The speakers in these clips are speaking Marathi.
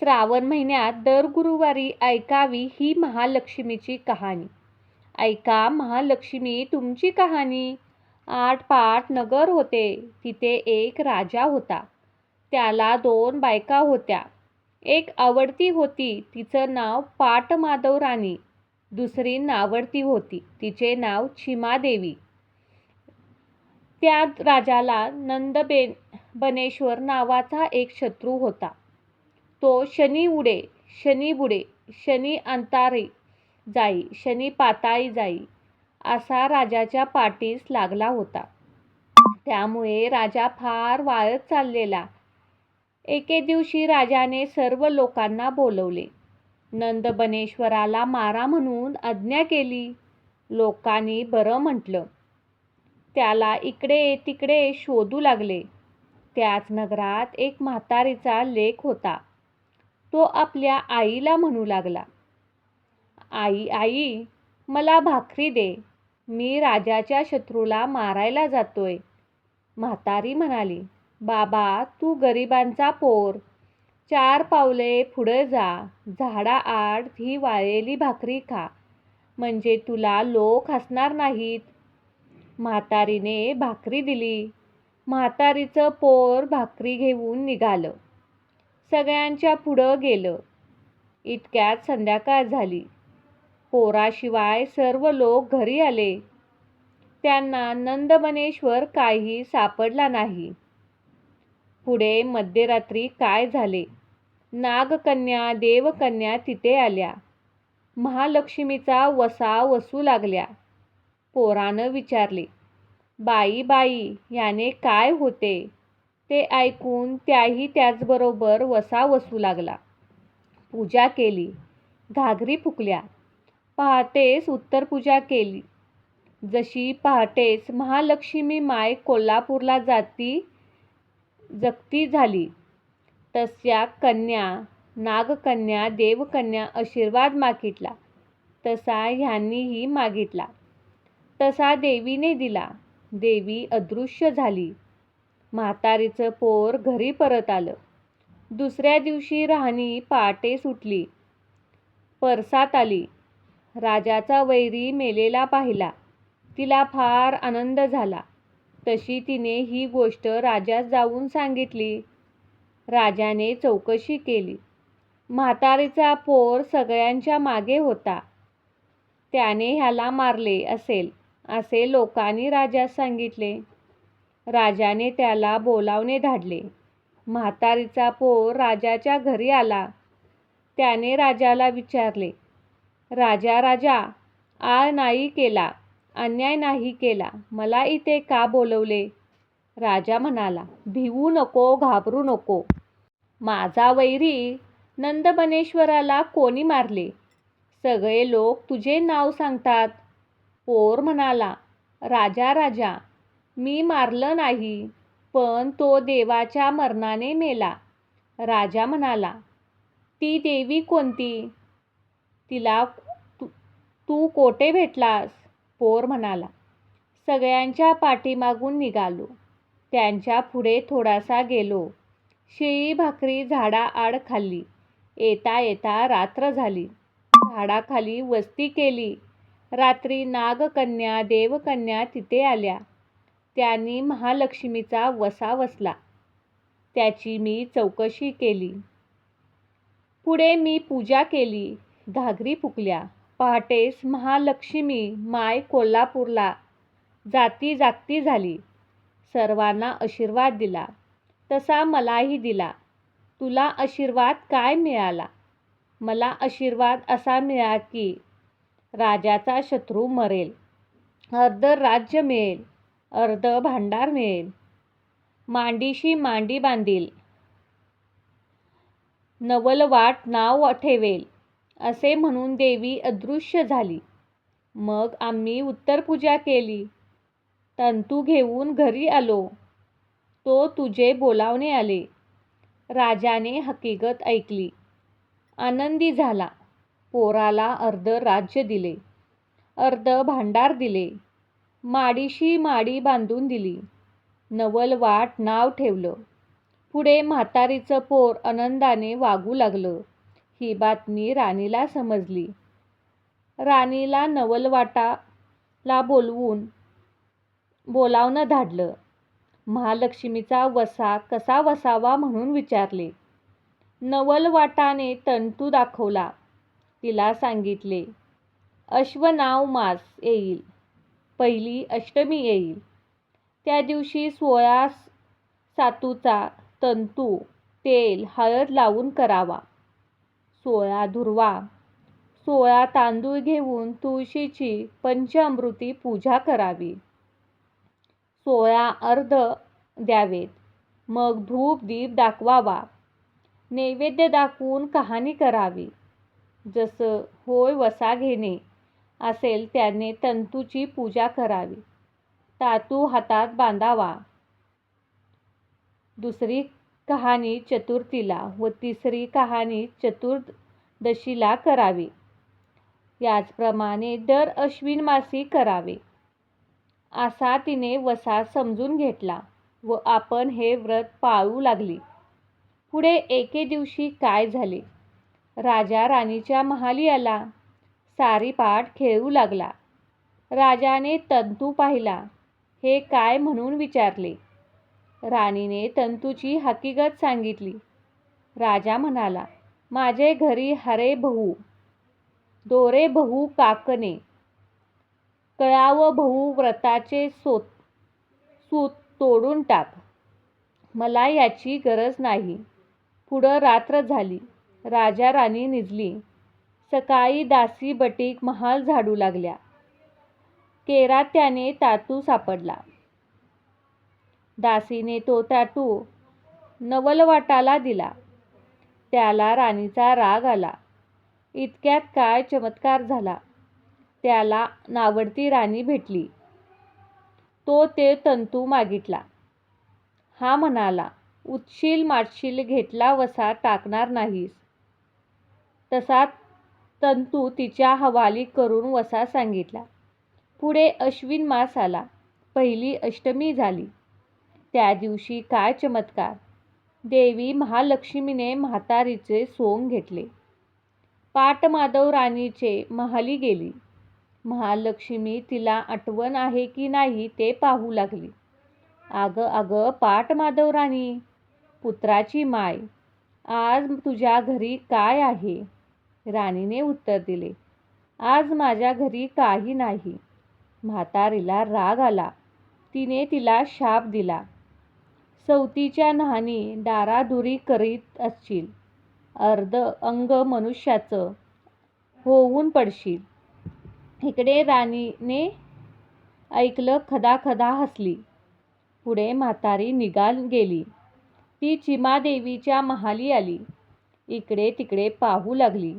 श्रावण महिन्यात दर गुरुवारी ऐकावी ही महालक्ष्मीची कहाणी. ऐका महालक्ष्मी तुमची कहाणी. आठ पाठ नगर होते तिथे एक राजा होता. त्याला दोन बायका होत्या. एक आवडती होती तिचं नाव पाटमाधव राणी. दुसरी नावडती होती तिचे नाव चिमादेवी त्या राजाला नंदबे बनेश्वर नावाचा एक शत्रू होता. तो शनी उडे शनी बुडे शनी अंतारी जाई शनी पाताळी जाई असा राजाच्या पाठीस लागला होता. त्यामुळे राजा फार वाळत चाललेला. एके दिवशी राजाने सर्व लोकांना बोलवले. नंदबनेश्वराला मारा म्हणून आज्ञा केली. लोकांनी बरं म्हटलं. त्याला इकडे तिकडे शोधू लागले. त्याच नगरात एक म्हातारीचा लेख होता. तो आपल्या आईला म्हणू लागला आई आई मला भाकरी दे. मी राजाच्या शत्रूला मारायला जातोय. म्हातारी म्हणाली बाबा तू गरिबांचा पोर. चार पावले पुढं जा. झाडाआड ही वाळलेली भाकरी खा. म्हणजे तुला लोक हसणार नाहीत. म्हातारीने भाकरी दिली. म्हातारीचं पोर भाकरी घेऊन निघालं. सगळ्यांच्या पुढं गेलं. इतक्यात संध्याकाळ झाली. पोराशिवाय सर्व लोक घरी आले. त्यांना नंदबनेश्वर काही सापडला नाही. पुढे मध्यरात्री काय झाले? नागकन्या देवकन्या तिथे आल्या. महालक्ष्मीचा वसा वसू लागल्या. पोरानं विचारले बाई बाई याने काय होते? ते ऐकून त्याही त्याचबरोबर वसा वसू लागला. पूजा केली. घागरी फुकल्या. पहाटेस उत्तरपूजा केली. जशी पहाटेच महालक्ष्मी माय कोल्हापूरला जाती जगती झाली तस्या कन्या नागकन्या देवकन्या आशीर्वाद मागितला. तसा ह्यांनीही मागितला. तसा देवीने दिला. देवी अदृश्य झाली. म्हातारीचं पोर घरी परत आलं. दुसऱ्या दिवशी राहणी पहाटे सुटली. परसात आली. राजाचा वैरी मेलेला पाहिला. तिला फार आनंद झाला. तशी तिने ही गोष्ट राजास जाऊन सांगितली. राजाने चौकशी केली. म्हातारीचा पोर सगळ्यांच्या मागे होता. त्याने ह्याला मारले असेल असे लोकांनी राजास सांगितले. राजाने त्याला बोलावणे धाडले. म्हातारीचा पोर राजाच्या घरी आला. त्याने राजाला विचारले राजा राजा आळ नाही केला अन्याय नाही केला मला इथे का बोलवले? राजा म्हणाला भिवू नको घाबरू नको. माझा वैरी नंदबनेश्वराला कोणी मारले? सगळे लोक तुझे नाव सांगतात. पोर म्हणाला राजा राजा मी मारलं नाही पण तो देवाच्या मरणाने मेला. राजा म्हणाला ती देवी कोणती? तिला तू कोठे भेटलास? पोर म्हणाला सगळ्यांच्या पाठीमागून निघालो. त्यांच्या पुढे थोडासा गेलो. शिळी भाकरी झाडाआड खाल्ली. येता येता रात्र झाली. झाडाखाली वस्ती केली. रात्री नागकन्या देवकन्या तिथे आल्या. त्यांनी महालक्ष्मीचा वसा वसला. त्याची मी चौकशी केली. पुढे मी पूजा केली. घागरी फुकल्या. पहाटेस महालक्ष्मी माय कोल्हापूरला जाती जागती झाली. सर्वांना आशीर्वाद दिला. तसा मलाही दिला. तुला आशीर्वाद काय मिळाला? मला आशीर्वाद असा मिळा की राजाचा शत्रू मरेल. अर्ध राज्य मिळेल. अर्ध भांडार मिळेल. मांडीशी मांडी बांधील. नवलवाट नाव ठेवेल असे म्हणून देवी अदृश्य झाली. मग आम्ही उत्तरपूजा केली. तंतू घेऊन घरी आलो. तो तुझे बोलावणे आले. राजाने हकीकत ऐकली. आनंदी झाला. पोराला अर्ध राज्य दिले. अर्ध भांडार दिले. माडीशी माडी बांधून दिली नवलवाट नाव ठेवलं पुढे म्हातारीचं पोर आनंदाने वागू लागलं. ही बातमी राणीला समजली. राणीला नवलवाटाला बोलवून बोलावणं धाडलं. महालक्ष्मीचा वसा कसा वसावा म्हणून विचारले. नवलवाटाने तंतू दाखवला. तिला सांगितले, अश्वनाव मास येईल. पहिली अष्टमी येईल. त्या दिवशी सोळा सातूचा तंतू तेल हळद लावून करावा. सोळा धुर्वा. सोळा तांदूळ घेऊन तुळशीची पंचामृती पूजा करावी. सोळा अर्ध द्यावेत. मग धूप दीप दाखवावा. नैवेद्य दाखवून कहाणी करावी. जसं होय वसा घेणे असेल त्याने तंतूची पूजा करावी. तातू हातात बांधावा. दुसरी कहाणी चतुर्थीला व तिसरी कहाणी चतुर्दशीला करावी. याचप्रमाणे दर अश्विन मासी करावे. असा तिने वसा समजून घेतला व आपण हे व्रत पाळू लागली. पुढे एके दिवशी काय झाले. राजा राणीच्या महाली आला. सारीपाट खेळू लागला. राजाने तंतू पाहिला. हे काय म्हणून विचारले. राणीने तंतूची हकीकत सांगितली. राजा म्हणाला, माझे घरी हरे बहू, दोरे बहू काकणे, कळाव बहू व्रताचे सूत तोडून टाक. मला याची गरज नाही. पुढं रात्र झाली. राजा राणी निजली. सकाळी दासी बटीक महाल झाडू लागल्या. केरात्याने तातू सापडला. दासीने तो तातू नवलवाटाला दिला. त्याला राणीचा राग आला. इतक्यात काय चमत्कार झाला. त्याला नावडती राणी भेटली. तो ते तंतू मागितला. हा म्हणाला, उठशील माटशील घेतला वसा टाकणार नाहीस. तसा तंतू तिच्या हवाली करून वसा सांगितला. पुढे अश्विन मास आला. पहिली अष्टमी झाली. त्या दिवशी काय चमत्कार. देवी महालक्ष्मीने म्हातारीचे सोंग घेतले. पाटमाधवराणीचे महाली गेली. महालक्ष्मी तिला आठवण आहे की नाही ते पाहू लागली. अगं अगं पाटमाधवराणी, पुत्राची माय, आज तुझ्या घरी काय आहे? राणीने उत्तर दिले, आज माझ्या घरी काही नाही. म्हातारीला राग आला. तिने तिला शाप दिला. सवतीच्या न्हाणी दारादुरी करीत असशील. अर्ध अंग मनुष्याचं होऊन पडशील. इकडे राणीने ऐकलं खदाखदा हसली. पुढे म्हातारी निघाल गेली. ती चिमादेवीच्या महाली आली. इकडे तिकडे पाहू लागली.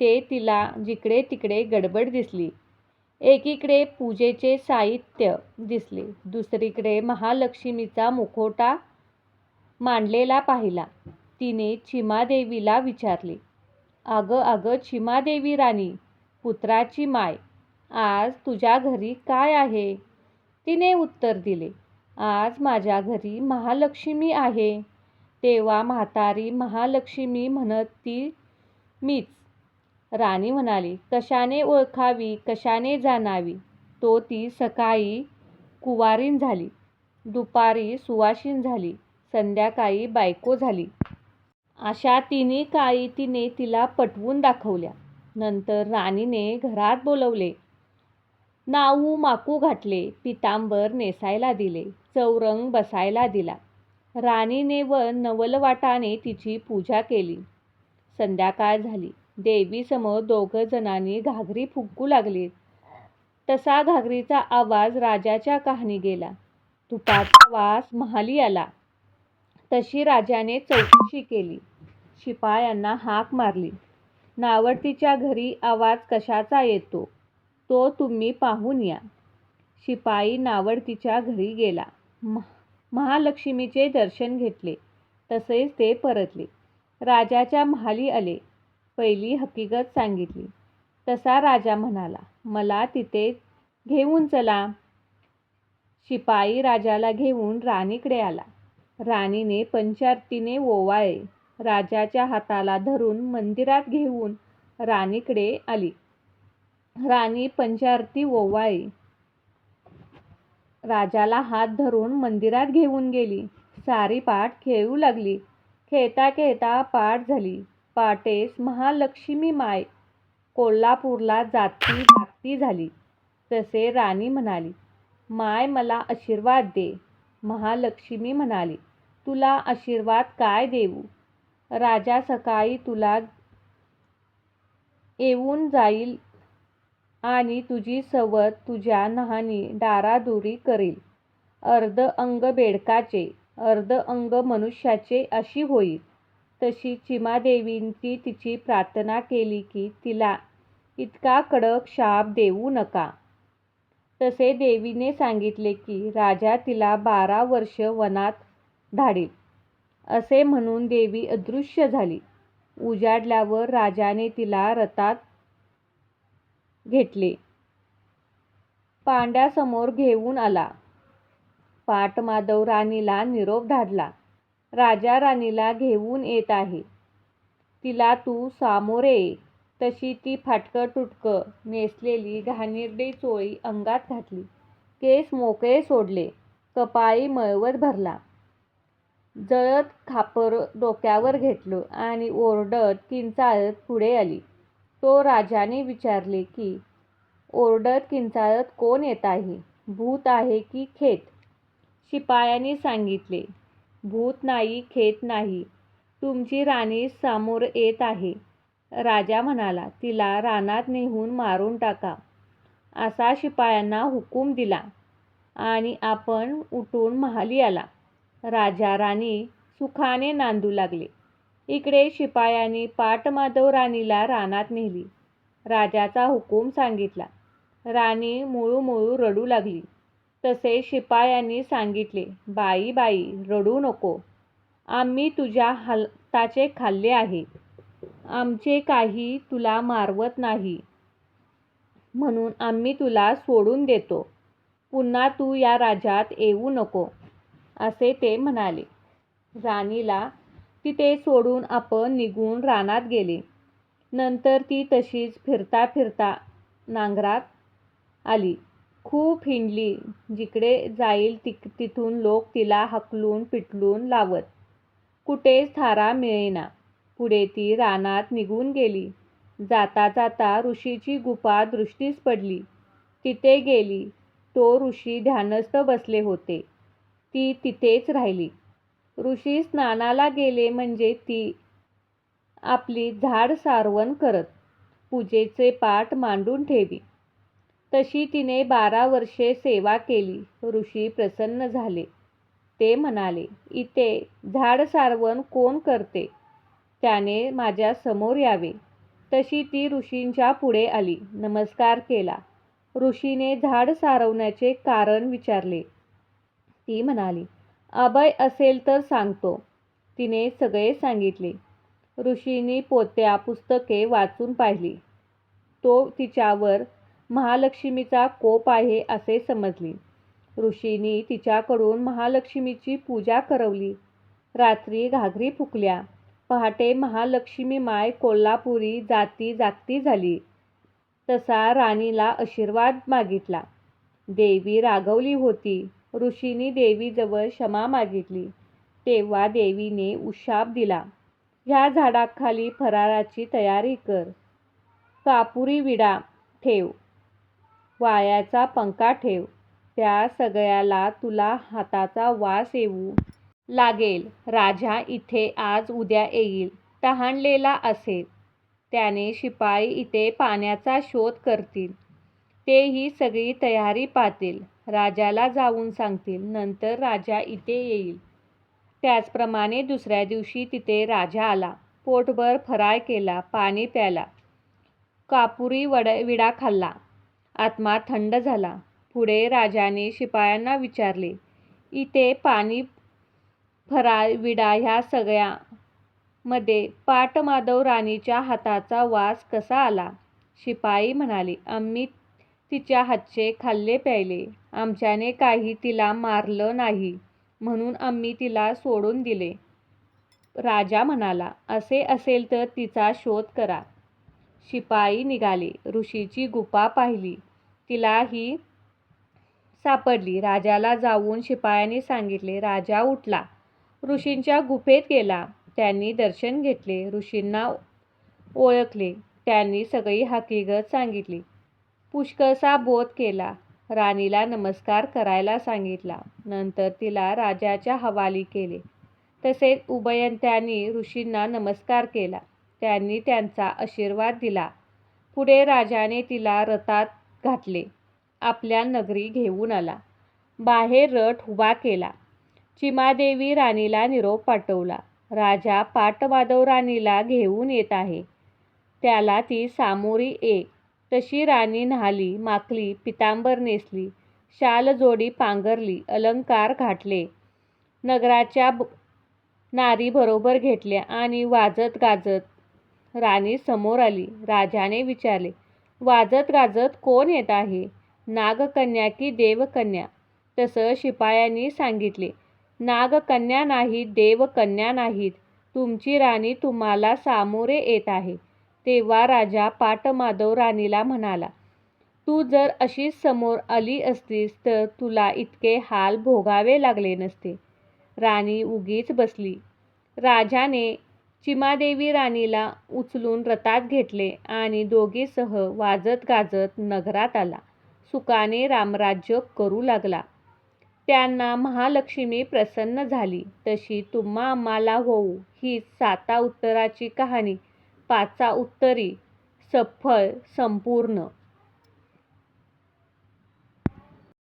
ते तिला जिकडे तिकडे गडबड दिसली. एकीकडे पूजेचे साहित्य दिसले. दुसरीकडे महालक्ष्मीचा मुखोटा मांडलेला पाहिला. तिने चिमादेवीला विचारले, अगं अगं चिमादेवी राणी, पुत्राची माय, आज तुझ्या घरी काय आहे? तिने उत्तर दिले, आज माझ्या घरी महालक्ष्मी आहे. तेव्हा म्हातारी महालक्ष्मी म्हणत ती मीच. राणी म्हणाली, कशाने ओळखावी कशाने जाणावी. तो ती सकाळी कुवारीन झाली. दुपारी सुवासीन झाली. संध्याकाळी बायको झाली. अशा तिन्ही काळी तिने तिला पटवून दाखवल्या. नंतर राणीने घरात बोलवले नाऊ माकू घातले. पीतांबर नेसायला दिले. चौरंग बसायला दिला. राणीने व नवलवाटाने तिची पूजा केली. संध्याकाळ झाली. देवीसमोर दोघजणांनी घागरी फुंकू लागली तसा घागरीचा आवाज राजाच्या कहाणी गेला. तुपाचा वास महाली आला. तशी राजाने चौकशी केली. शिपायांना हाक मारली. नावडतीच्या घरी आवाज कशाचा येतो तो तुम्ही पाहून या. शिपाई नावडतीच्या घरी गेला. महालक्ष्मीचे दर्शन घेतले. तसेच ते परतले. राजाच्या महाली आले. पहिली हकीकत सांगितली. तसा राजा म्हणाला, मला तिथे घेऊन चला. शिपाई राजाला घेऊन राणीकडे आला. राणीने पंचारतीने ओवाळे राजाच्या हाताला धरून मंदिरात घेऊन राणीकडे आली. राणी पंचारती ओवाळली. राजाला हात धरून मंदिरात घेऊन गेली. सारी पाठ खेळू लागली. खेळता खेळता पाठ झाली. पहाटेस महालक्ष्मी माय कोल्हापूरला जाती जागती झाली. तसे राणी म्हणाली, माय मला आशीर्वाद दे. महालक्ष्मी म्हणाली, तुला आशीर्वाद काय देऊ? राजा सकाळी तुला येऊन जाईल आणि तुझी सवत तुझ्या नहानी दारादुरी करील. अर्ध अंग बेडकाचे, अर्ध अंग मनुष्याचे अशी होईल. तशी चिमादेवीने तिची प्रार्थना केली की तिला इतका कडक शाप देऊ नका. तसे देवीने सांगितले की राजा तिला बारा वर्ष वनात धाडील. असे म्हणून देवी अदृश्य झाली. उजाडल्यावर राजाने तिला रथात घेतले. पांड्यासमोर घेऊन आला. पाटमाधव राणीला निरोप धाडला. राजा राणीला घेऊन येत आहे. तिला तू सामोरे ये. तशी ती फाटकं तुटकं नेसलेली घाणेरडी चोळी अंगात घातली. केस मोकळे सोडले. कपाळी मळवत भरला. जळत खापर डोक्यावर घेतलं आणि ओरडत किंचाळत पुढे आली. तो राजाने विचारले की ओरडत किंचाळत कोण येत आहे? भूत आहे की खेत? शिपायांनी सांगितले, भूत नाही खेत नाही. तुमची राणी समोर येत आहे. राजा म्हणाला, तिला रानात नेहून मारून टाका, असा शिपायांना हुकूम दिला आणि आपण उठून महाली आला. राजा राणी सुखाने नांदू लागले. इकडे शिपायांनी पाटमाधव राणीला रानात नेली. राजाचा हुकूम सांगितला. राणी मुळूमुळू रडू लागली. तसे शिपायांनी सांगितले, बाई बाई रडू नको. आम्ही तुझ्या हाताचे खाल्ले आहे. आमचे काही तुला मारवत नाही म्हणून आम्ही तुला सोडून देतो. पुन्हा तू या राज्यात येऊ नको, असे ते म्हणाले. राणीला तिथे सोडून आपण निघून रानात गेले. नंतर ती तशीच फिरता फिरता नांगरात आली. खूप हिंडली. जिकडे जाईल तिक तिथून लोक तिला हकलून पिटलून लावत. कुठेच थारा मिळेना. पुढे ती रानात निघून गेली. जाता जाता ऋषीची गुफा दृष्टीस पडली. तिथे गेली. तो ऋषी ध्यानस्थ बसले होते. ती तिथेच राहिली. ऋषी स्नानाला गेले म्हणजे ती आपली झाड सारवण करत. पूजेचे पाठ मांडून ठेवी. तशी तिने बारा वर्षे सेवा केली. ऋषी प्रसन्न झाले. ते म्हणाले, इथे झाड सारवण कोण करते? त्याने माझ्यासमोर यावे. तशी ती ऋषींच्या पुढे आली. नमस्कार केला. ऋषीने झाड सारवण्याचे कारण विचारले. ती म्हणाली, अभय असेल तर सांगतो. तिने सगळे सांगितले. ऋषींनी पोत्या पुस्तके वाचून पाहिली. तो तिच्यावर महालक्ष्मीचा कोप आहे असे समजले. ऋषींनी तिच्याकडून महालक्ष्मीची पूजा करवली. रात्री घागरी फुकल्या पहाटे महालक्ष्मी माय कोल्हापुरी जाती जागती झाली. तसा राणीला आशीर्वाद मागितला. देवी रागवली होती. ऋषींनी देवीजवळ क्षमा मागितली. तेव्हा देवीने उशाप दिला, ह्या झाडाखाली फराराची तयारी कर. कापुरी विडा ठेव. वायाचा पंखा ठेव. त्या सगळ्याला तुला हाताचा वास येऊ लागेल. राजा इथे आज उद्या येईल. तहानलेला असेल. त्याने शिपाई इथे पाण्याचा शोध करतील. ते ही सगळी तयारी पाहतील. राजाला जाऊन सांगतील. नंतर राजा इथे येईल. त्याचप्रमाणे दुसऱ्या दिवशी तिथे राजा आला. पोटभर फराळ केला. पाणी प्यायला. कापुरी विडा खाल्ला. आत्मा थंड झाला. पुढे राजाने शिपायांना विचारले, इथे पाणी फराविडा ह्या सगळ्या मध्ये पाटमाधव राणीच्या हाताचा वास कसा आला? शिपाई म्हणाले, आम्ही तिच्या हातचे खाल्ले प्यायले. आमच्याने काही तिला मारलं नाही. म्हणून आम्ही तिला सोडून दिले राजा म्हणाला असे असेल तर तिचा शोध करा शिपाई निघाले. ऋषीची गुफा पाहिली. तिलाही सापडली. राजाला जाऊन शिपायाने सांगितले राजा उठला. ऋषींच्या गुफेत गेला. त्यांनी दर्शन घेतले. ऋषींना ओळखले. त्यांनी सगळी हकीकत सांगितली. पुष्कळसा बोध केला. राणीला नमस्कार करायला सांगितला. नंतर तिला राजाच्या हवाली केले. तसेच उभयंत्यांनी ऋषींना नमस्कार केला. त्यांनी त्यांचा आशीर्वाद दिला. पुढे राजाने तिला रथात घातले. आपल्या नगरी घेऊन आला. बाहेर रथ उभा केला. चिमादेवी राणीला निरोप पाठवला. राजा पाटमाधव राणीला घेऊन येत आहे. त्याला ती सामोरी ये. तशी राणी न्हाली माकली पितांबर नेसली शालजोडी पांघरली अलंकार घातले. नगराच्या नारी बरोबर घेतल्या आणि वाजत गाजत राणी समोर आली. राजाने विचारले वाजत गाजत कोण येत आहे? नागकन्या की देवकन्या. तसं शिपायांनी सांगितले नागकन्या नाहीत देवकन्या नाहीत. तुमची राणी तुम्हाला सामोरे येत आहे. तेव्हा राजा पाटमाधव राणीला म्हणाला तू जर अशीच समोर आली असतीस तर तुला इतके हाल भोगावे लागले नसते. राणी उगीच बसली. राजाने चिमादेवी राणीला उचलून रथात घेतले आणि दोघीसह वाजत गाजत नगरात आला. सुखाने रामराज्य करू लागला. त्यांना महालक्ष्मी प्रसन्न झाली. तशी तुम्हा आम्हाला होऊ ही साता उत्तराची कहाणी पाचा उत्तरी सफळ संपूर्ण